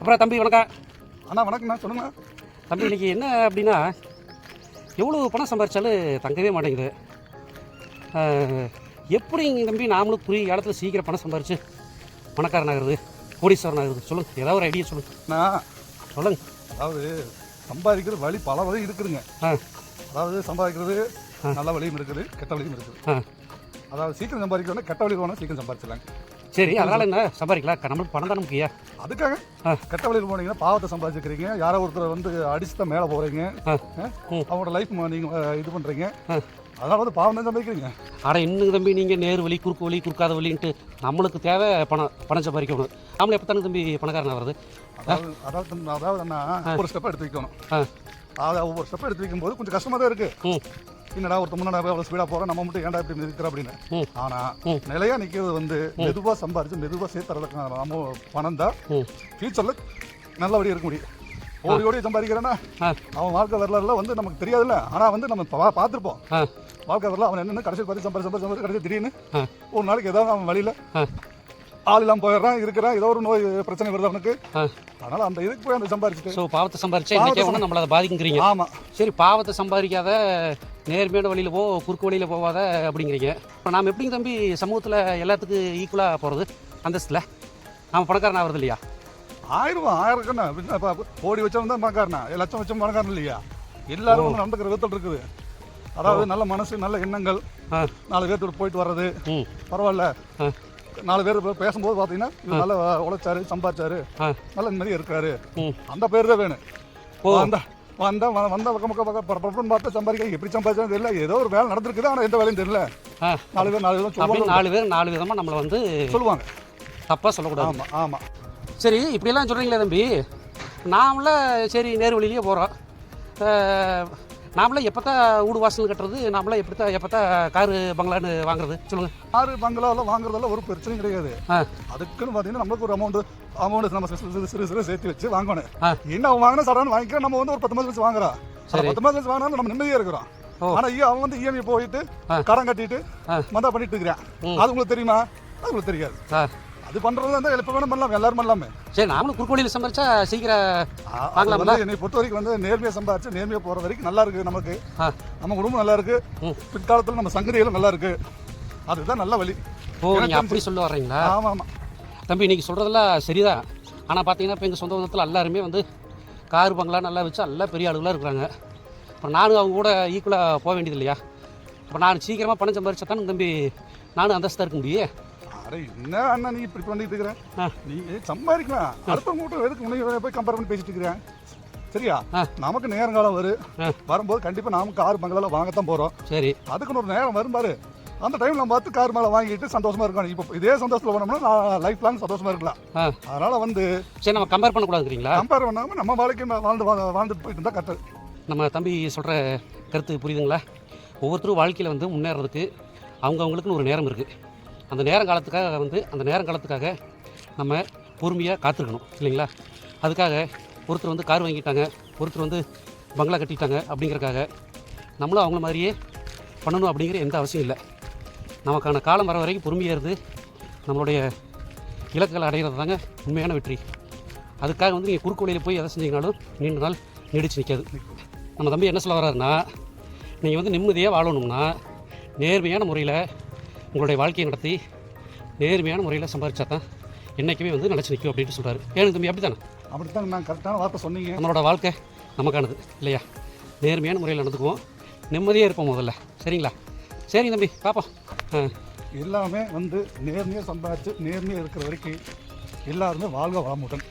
அப்புறம் தம்பி வணக்கம். அண்ணா வணக்கம்ண்ணா சொல்லுங்க தம்பி இன்னைக்கு என்ன அப்படின்னா எவ்வளோ பணம் சம்பாரிச்சாலும் தங்கவே மாட்டேங்குது. ஆஹ், எப்படிங்க தம்பி நாமளும் குறி காலத்தில் சீக்கிரம் பணம் சம்பாரிச்சு பணக்காரன் ஆகுறது கோடீஸ்வரன் ஆகுறது சொல்லுங்கள் ஏதாவது ஒரு ஐடியா சொல்லுங்கள் நான் சொல்லுங்க. அதாவது சம்பாதிக்கிறது வழி பல வழி இருக்குதுங்க. ஆ. அதாவது சம்பாதிக்கிறது நல்ல வழியும் இருக்குது கெட்ட வழியும் இருக்குது. ஆ. அதாவது சீக்கிரம் சம்பாதிக்கணும் கெட்ட வழி போனால் சீக்கிரம் சம்பாதிச்சிடலாங்க சரி அதனால் என்ன? சம்பாதிக்கலாம் நம்மளுக்கு பணம் தானே முக்கியம். அதுக்காக. கெட்ட வழியில் போனீங்கன்னா பாவத்தை சம்பாதிச்சுக்கிறீங்க. யாரோ ஒருத்தர் வந்து அடிச்சு தான் மேலே போகிறீங்க. அவங்களோட லைஃப் நீங்கள் இது பண்ணுறீங்க அதனால வந்து பாவம் தான் சம்பாதிக்கிறீங்க. ஆனால் இன்னும் தம்பி நீங்கள் நேர் வழி குறுக்கு வழி குறுக்காத வழின்ட்டு நம்மளுக்கு தேவை பணம் பணம் சம்பாதிக்கணும். நம்மள எப்போ தானே தம்பி பணக்காரன் ஆகிறது அதாவது அதாவது அதாவது ஒரு ஸ்டெப் எடுத்து வைக்கணும். அதாவது ஒவ்வொரு ஸ்டெப் எடுத்து வைக்கும்போது கொஞ்சம் கஷ்டமாக தான் இருக்குது என்னடா ஒருத்த முன்னாடி அவ்வளோ ஸ்பீடாக போகிறோம் நம்ம மட்டும் ஏன்டா இப்படி நிற்கிற அப்படின்னு. ஆனால் ம். நிலையா நிற்கிறது வந்து மெதுவாக சம்பாரிச்சு மெதுவாக சேர்த்துறதுக்கான நம்ம பணம் தான் ஃபியூச்சரில் நல்லபடியாக இருக்க முடியும். ஓடி ஓடி சம்பாதிக்கிறேன்னா அவன் வாழ்க்கை வரலாறுல வந்து நமக்கு தெரியாதுல்ல. ஆனால் வந்து நம்ம பார்த்துருப்போம். வாழ்க்கை வரல அவன் என்னென்ன கடைசி பார்த்து சம்பாரி சம்பாரி சம்பாரி கடைசி திடீர்னு ஒரு நாளைக்கு ஏதாவது அவன் வழியில் ஆள் இல்லாமல் போயிடுறான் இருக்கிறான் ஏதோ ஒரு நோய் பிரச்சனை வருது அவனுக்கு. அதனால் அந்த இதுக்கு போய் அந்த சம்பாரிச்சுட்டு. ஸோ பாவத்தை சம்பாரிச்சா நம்மளை அதை பாதிக்குங்கிறீங்க. ஆமாம் சரி பாவத்தை சம்பாதிக்காத நேர்மையான வழியில் போ குறுக்கு வழியில் போகாத அப்படிங்கிறீங்க. இப்போ நாம் எப்படிங்க தம்பி சமூகத்தில் எல்லாத்துக்கும் ஈக்குவலாக போகிறது அந்தஸ்தில். நாம் பணக்காரன் ஆகிறது இல்லையா? ஆயிரம் ஆயிரம் இப்போ கோடி வச்சவன் தான் பணக்காரனா? லட்சம் வச்சவன் பணக்காரன் இல்லையா? எல்லாரும் நடந்துக்கிற விதத்தில் இருக்குது. அதாவது நல்ல மனசு நல்ல எண்ணங்கள். நாலு பேர்த்து போயிட்டு வர்றது. பரவாயில்ல. நாலு பேர் பேசும்போது பார்த்தீங்கன்னா நல்லா உழைச்சாரு சம்பாதிச்சாரு. நல்ல நிம்மதியாக இருக்காரு. அந்த பேர் தான் வேணும். ஓ. வந்த வந்த பக்கம் பக்கம் பக்கம் பார்த்தா சம்பாதிக்க எப்படி சம்பாதிச்சாலும் தெரியல. ஏதோ ஒரு வேலை நடந்திருக்குது ஆனால் எந்த வேலையும் தெரியல. நாலு பேர் நாலு அப்படின்னு சொல்லுவாங்க. நாலு பேர் நாலு விதமாக நம்மளை வந்து சொல்லுவாங்க. தப்பாக சொல்லக்கூடாது. ஆமாம் ஆமாம் சரி இப்படியெல்லாம் சொல்கிறீங்களே தம்பி. நாமள சரி நேர் வழியிலேயே போகிறோம் நாமளே எப்போ வீடு வாசல் கட்டுறது? நாமளே எப்படி தான் எப்போ தான் காரு பங்களான்னு வாங்குறது? சொல்லுங்கள் ஆறு பங்களாவில் வாங்குறதெல்லாம் ஒரு பிரச்சனையும் கிடையாது. அதுக்குன்னு பார்த்தீங்கன்னா நம்மளுக்கு ஒரு அமௌண்ட் அமௌண்ட் நம்ம சிறு சிறு சிறு சேர்த்து வச்சு வாங்கணும். என்ன அவன் வாங்கினா சடான்னு வாங்கிக்கிறோம் நம்ம வந்து ஒரு பத்து மாதம் வச்சு வாங்குறோம். பத்து மாதம் வச்சு வாங்கினாலும் நம்ம நிம்மதியாக இருக்கிறோம். ஐயோ அவன் வந்து இஎம்ஐ போயிட்டு ஆ. கடன் கட்டிட்டு. மந்தா பண்ணிட்டு இருக்கிறான். அது உங்களுக்கு தெரியுமா? அது உங்களுக்கு தெரியாது. அது பண்றது வந்து எப்போ வேணும் பண்ணலாம். எல்லாரும் பண்ணலாமே. சரி நாமளும் குறுக்கு வழியில் சம்பாரிச்சா சீக்கிரம்? வந்து என்னை பொறுத்த வரைக்கும் வந்து நேர்மையாக சம்பாதிச்சு நேர்மையாக போகிற வரைக்கும் நல்லா இருக்கு நமக்கு. நம்ம குடும்பம் நல்லா இருக்கு. பிற்காலத்தில் நம்ம சங்கதிகளும் நல்லா இருக்கு. அதுதான் நல்ல வழி. ஓ நீங்கள் அப்படி சொல்ல வர்றீங்களா? ஆமாம். ஆமாம் தம்பி இன்னைக்கு சொல்கிறதெல்லாம் சரிதான். ஆனால் பார்த்தீங்கன்னா இப்போ எங்கள் சொந்த பந்தத்தில் எல்லாருமே வந்து கார் பங்களா நல்லா வச்சு எல்லாம் பெரிய ஆளுகளாக இருக்கிறாங்க. அப்புறம் நானும் அவங்க கூட ஈக்குவலாக போக வேண்டியது இல்லையா இப்போ நான் சீக்கிரமாக பணம் சம்பாரிச்சா தானே தம்பி நானும் அந்தஸ்தாக இருக்க முடியும். அட என்ன அண்ணா நீ இப்படி பண்ணிட்டு இருக்கிற? நீ சம்பாதிக்கலாம். அடுத்தவங்க கூட எதுக்கு முன்னாடி போய் கம்பேர் பண்ணி பேசிட்டு இருக்கிறேன். சரியா. நமக்கு நேரங்காலம் வரும். வரும்போது கண்டிப்பாக நாம கார் பங்களால வாங்கத்தான் போகிறோம் சரி. அதுக்குன்னு ஒரு நேரம் வரும் பாரு. அந்த டைம்ல நம்ம பார்த்து கார் மேலே வாங்கிட்டு சந்தோஷமா இருக்கணும். இப்போ இதே சந்தோஷத்தில் போனோம்னா லைஃப் லாங் சந்தோஷமா இருக்கலாம். அதனால வந்து சரி நம்ம கம்பேர் பண்ணக்கூடாதுங்கிறீங்களா? கம்பேர் பண்ணாம நம்ம வாழ்க்கை வாழ்ந்து வாழ்ந்துட்டு போயிட்டு இருந்தா கரெக்ட். நம்ம தம்பி சொல்கிற கருத்து புரியுதுங்களா? ஒவ்வொருத்தரும் வாழ்க்கையில் வந்து முன்னேறதுக்கு அவங்கவுங்களுக்குன்னு ஒரு நேரம் இருக்குது அந்த நேரம் காலத்துக்காக வந்து அந்த நேரம் காலத்துக்காக நம்ம பொறுமையாக காத்திருக்கணும் இல்லைங்களா? அதுக்காக ஒருத்தர் வந்து கார் வாங்கிட்டாங்க ஒருத்தர் வந்து பங்களா கட்டிட்டாங்க அப்படிங்கறக்காக நம்மளும் அவங்கள மாதிரியே பண்ணணும் அப்படிங்கிற எந்த அவசியம் இல்லை. நமக்கான காலம் வர வரைக்கும் பொறுமையாக இருந்து நம்மளுடைய இலக்குகளை அடைகிறது தாங்க உண்மையான வெற்றி. அதுக்காக வந்து நீங்கள் குறுக்கு வழியில் போய் எதை செஞ்சீங்கனாலும் நீண்ட நாள் நீடிச்சு நிற்காது நம்ம தம்பி என்ன சொல்ல வர்றாருன்னா நீங்கள் வந்து நிம்மதியாக வாழணும்னா நேர்மையான முறையில் உங்களுடைய வாழ்க்கையை நடத்தி நேர்மையான முறையில் சம்பாரிச்சா தான் என்றைக்குமே வந்து நினச்சி நிற்கும் அப்படின்ட்டு சொல்கிறாரு ஏனுங்க தம்பி அப்படி தானே அப்படித்தான் நான் கரெக்டான வார்த்தை சொன்னீங்க. நம்மளோட வாழ்க்கை நமக்கானது இல்லையா? நேர்மையான முறையில் நடந்துக்குவோம். நிம்மதியாக இருப்போம் முதல்ல. சரிங்களா? சரிங்க தம்பி பார்ப்போம் ஆ. எல்லாமே வந்து நேர்மையாக சம்பாதிச்சு நேர்மையாக இருக்கிற வரைக்கும் எல்லாருமே வாழ்க வளமுடன்.